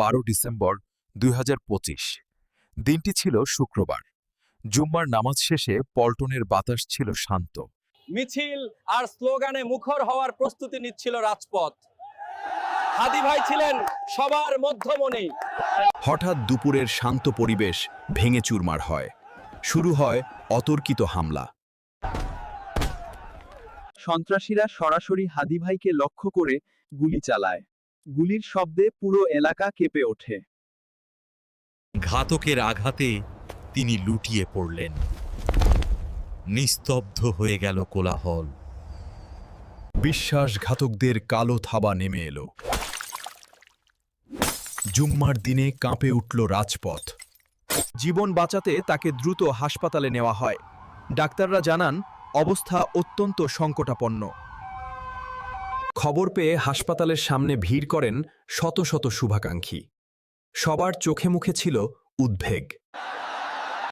বারো ডিসেম্বর দুই হাজার পঁচিশ। দিনটি ছিল শুক্রবার। জুম্মার নামাজ শেষে পল্টনের বাতাস ছিল শান্ত। মিছিল আর স্লোগানে মুখর হওয়ার প্রস্তুতি নিচ্ছিল রাজপথ। হাদি ভাই ছিলেন সবার মধ্যমণি। হঠাৎ দুপুরের শান্ত পরিবেশ ভেঙে চুরমার হয়। শুরু হয় অতর্কিত হামলা। সন্ত্রাসীরা সরাসরি হাদি ভাইকে লক্ষ্য করে গুলি চালায়। গুলির শব্দে পুরো এলাকা কেঁপে ওঠে। ঘাতকের আঘাতে তিনি লুটিয়ে পড়লেন। নিস্তব্ধ হয়ে গেল কোলাহল। বিশ্বাসঘাতকদের কালো থাবা নেমে এলো। জুম্মার দিনে কাঁপে উঠল রাজপথ। জীবন বাঁচাতে তাকে দ্রুত হাসপাতালে নেওয়া হয়। ডাক্তাররা জানান, অবস্থা অত্যন্ত সংকটাপন্ন। খবর পেয়ে হাসপাতালের সামনে ভিড় করেন শত শত শুভাকাঙ্ক্ষী। সবার চোখে মুখে ছিল উদ্বেগ।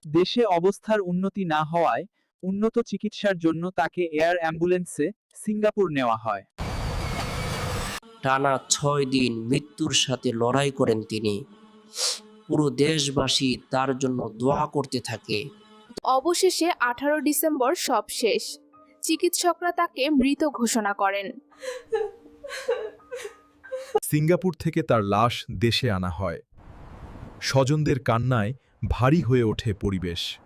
দেশে অবস্থার উন্নতি না হওয়ায় উন্নত চিকিৎসার জন্য তাকে এয়ার অ্যাম্বুলেন্সে সিঙ্গাপুর নেওয়া হয়। টানা ছয় দিন মৃত্যুর সাথে লড়াই করেন তিনি। পুরো দেশবাসী তার জন্য দোয়া করতে থাকে। অবশেষে আঠারো ডিসেম্বর সব শেষ। চিকিৎসকরা তাকে মৃত ঘোষণা করেন। সিঙ্গাপুর থেকে তার লাশ দেশে আনা হয়। স্বজনদের কান্নায় ভারী হয়ে ওঠে পরিবেশ।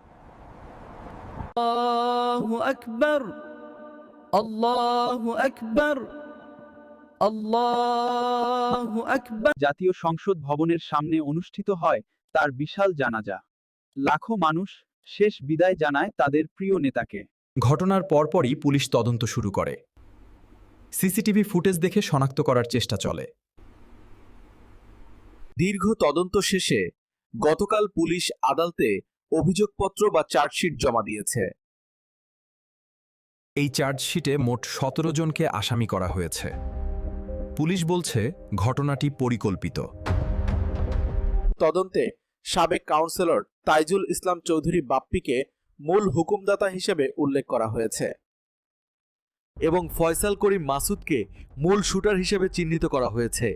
জাতীয় সংসদ ভবনের সামনে অনুষ্ঠিত হয় তার বিশাল জানাজা। লাখো মানুষ শেষ বিদায় জানায় তাদের প্রিয় নেতাকে। ঘটনার পরপরই পুলিশ তদন্ত শুরু করে। সিসিটিভি ফুটেজ দেখে শনাক্ত করার চেষ্টা চলে। দীর্ঘ তদন্ত শেষে গতকাল পুলিশ আদালতে অভিযোগপত্র বা চার্জশিট জমা দিয়েছে। এই চার্জশিটে মোট সতেরো জনকে আসামি করা হয়েছে। পুলিশ বলছে ঘটনাটি পরিকল্পিত। তদন্তে সাবেক কাউন্সিলর তাইজুল ইসলাম চৌধুরী বাপ্পিকে মূল হুকুমদাতা হিসেবে উল্লেখ করা হয়েছে। এবং ফয়সাল করিম মাসুদকে মূল শুটার হিসেবে চিহ্নিত করা হয়েছে,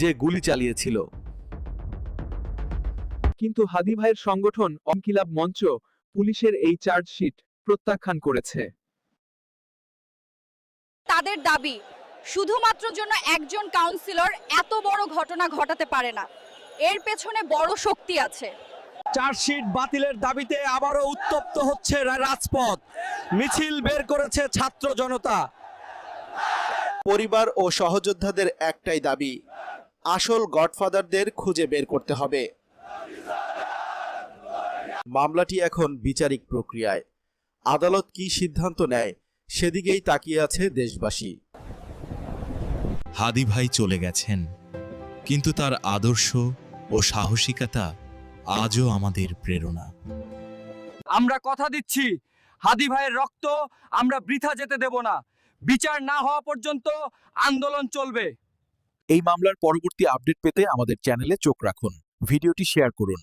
যে গুলি চালিয়েছিল। কিন্তু হাদি ভাইয়ের সংগঠন অঙ্কিলাব মঞ্চ পুলিশের এই চার্জশিট প্রত্যাখ্যান করেছে। তাদের দাবি, শুধুমাত্র জন্য একজন কাউন্সিলর এত বড় ঘটনা ঘটাতে পারে না। এর পেছনে বড় শক্তি আছে। চার্জশিট বাতিলের দাবিতে আবারও উত্তপ্ত হচ্ছে রাজপথ। মিছিল বের করেছে ছাত্র জনতা। পরিবার ও সহযোদ্ধাদের একটাই দাবি আসল গডফাদারদের খুঁজে বের করতে হবে। মামলাটি এখন বিচারিক প্রক্রিয়ায়। আদালত কি সিদ্ধান্ত নেয় সেদিকেই তাকিয়ে আছে দেশবাসী। হাদি ভাই চলে গেছেন কিন্তু তার আদর্শ ও সাহসিকতা আজও আমাদের প্রেরণা। আমরা কথা দিচ্ছি হাদি ভাইয়ের রক্ত আমরা বৃথা যেতে দেব না। বিচার না হওয়া পর্যন্ত আন্দোলন চলবে। এই মামলার পরবর্তী আপডেট পেতে আমাদের চ্যানেলে চোখ রাখুন। ভিডিওটি শেয়ার করুন।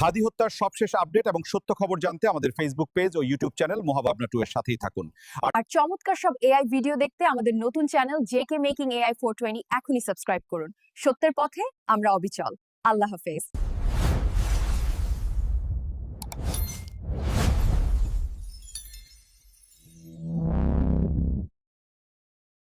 হাদি হত্যার সবশেষ আপডেট এবং সত্য খবর জানতে আমাদের ফেসবুক পেজ ও ইউটিউব চ্যানেল মহাভাবনা টু এর সাথেই থাকুন। আর চমৎকার সব এআই ভিডিও দেখতে আমাদের নতুন channel JK making AI four twenty এখনই সাবস্ক্রাইব করুন। সত্যের পথে আমরা অবিচল। আল্লাহ হাফেজ।